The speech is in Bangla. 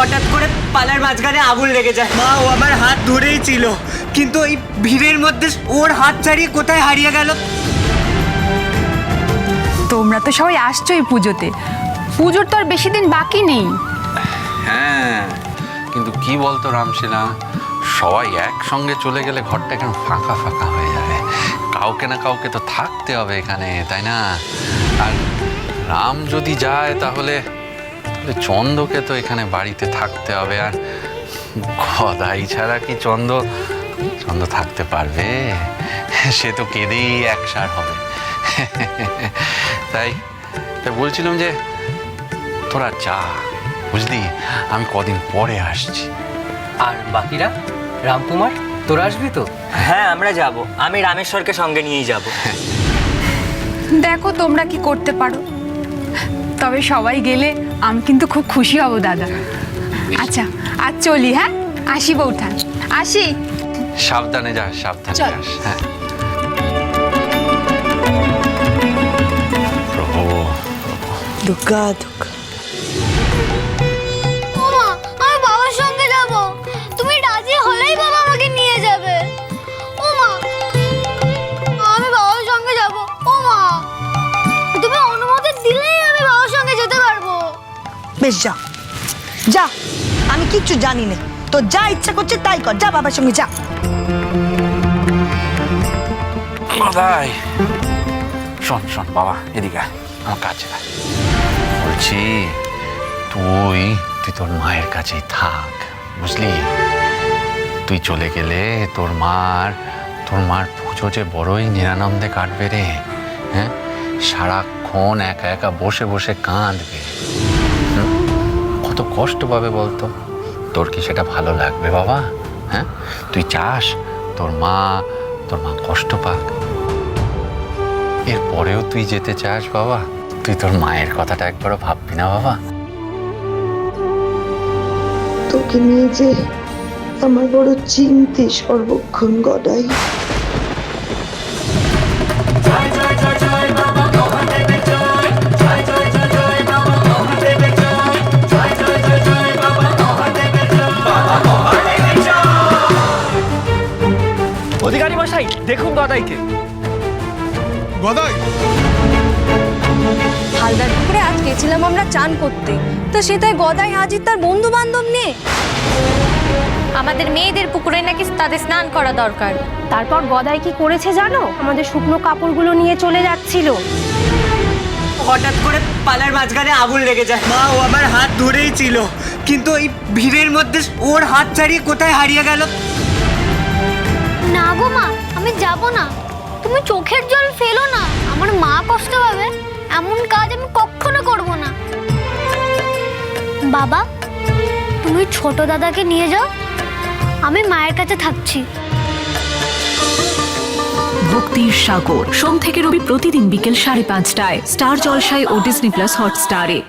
হঠাৎ করে পালার মাঝখানে আগুন লেগে যায়। মা ও আমার হাত ধরেই ছিল। কিন্তু এই ভিড়ের মধ্যে ওর হাত ছাড়িয়ে কোথায় হারিয়ে গেল? তোমরা তো সবাই আসছো এই পুজোতে। পুজোর তো আর বেশি দিন বাকি নেই। হ্যাঁ কিন্তু কি বলতো রামশিলা সবাই একসঙ্গে চলে গেলে ঘরটা কেন ফাঁকা ফাঁকা হয়ে যাবে। কাউকে না কাউকে তো থাকতে হবে এখানে তাই না? আর রাম যদি যায় তাহলে তাহলে চন্দ্রকে তো এখানে বাড়িতে থাকতে হবে আর গদাই ছাড়া কি চন্দ? চন্দ থাকতে পারবে? সে তো কেঁদেই একসার হবে। তাই তাই বলছিলাম যে তোরা যা বুঝলি? আমি কদিন পরে আসছি। আর বাকিরা? রামকুমার তোরা আসবি তো? হ্যাঁ আমরা যাব। আমি রামেশ্বরকে সঙ্গে নিয়েই যাব। দেখো তোমরা কি করতে পারো। তবে সবাই গেলে আমি কিন্তু খুব খুশি হব দাদা। আচ্ছা আর চলি হ্যাঁ? আসি বৌঠা আসি। সাবধানে যাস সাবধানে। যাস হ্যাঁ। দুর্গা দুর্গা বেশ, যা। যা। আমি কিচ্ছু জানি না। তো যা ইচ্ছা করছে তাই কর। যা বাবার সঙ্গে, যা। বাবাই শোন শোন, বাবা, এদিকে আমার কাছে বলছি, তুই তুই তোর মায়ের কাছেই থাক, বুঝলি? তুই চলে গেলে তোর মার তোর মার পুজো যে বড়ই নিরানন্দে কাটবে রে হ্যাঁ? সারাক্ষণ একা একা বসে বসে কাঁদবে। কষ্ট পাবে বলতো। তোর কি সেটা ভালো লাগবে বাবা? হ্যাঁ? তুই চাস তোর মা তোর মা কষ্ট পাক। এরপরেও তুই যেতে চাস বাবা। তুই তোর মায়ের কথাটা একবারও ভাববি না বাবা। তোকে নিয়ে যে আমার বড় চিন্তে সর্বক্ষণ গদাই দেখুন গদাইকে গদাই। হালদার পুকুরে আজ গেছিলাম আমরা চান করতে। তো সেটাই গদাই হাজির তার বন্ধু বান্ধব নিয়ে। আমাদের মেয়েদের পুকুরে নাকি তাদের স্নান করা দরকার। তারপর গদাই কি করেছে জানো? আমাদের শুকনো কাপড়গুলো নিয়ে চলে যাচ্ছিল। হঠাৎ করে পালার মাঝখানে আগুন লেগে যায়। মা ও আমার হাত ধরেই ছিল। কিন্তু এই ভিড়ের মধ্যে ওর হাত ছাড়িয়ে কোথায় হারিয়ে গেল? না গো মা আমি যাব না। তুমি চোখের জল ফেলো না। আমার মা কষ্ট পাবে। এমন কাজ আমি কখনো করব না। বাবা, তুমি ছোট দাদাকে নিয়ে যাও। আমি মায়ের কাছে থাকছি। ভক্তির সাগর। সোম থেকে রবি প্রতিদিন বিকেল সাড়ে পাঁচটায়। স্টার জলসায় ও ডিসনি প্লাস হটস্টারে।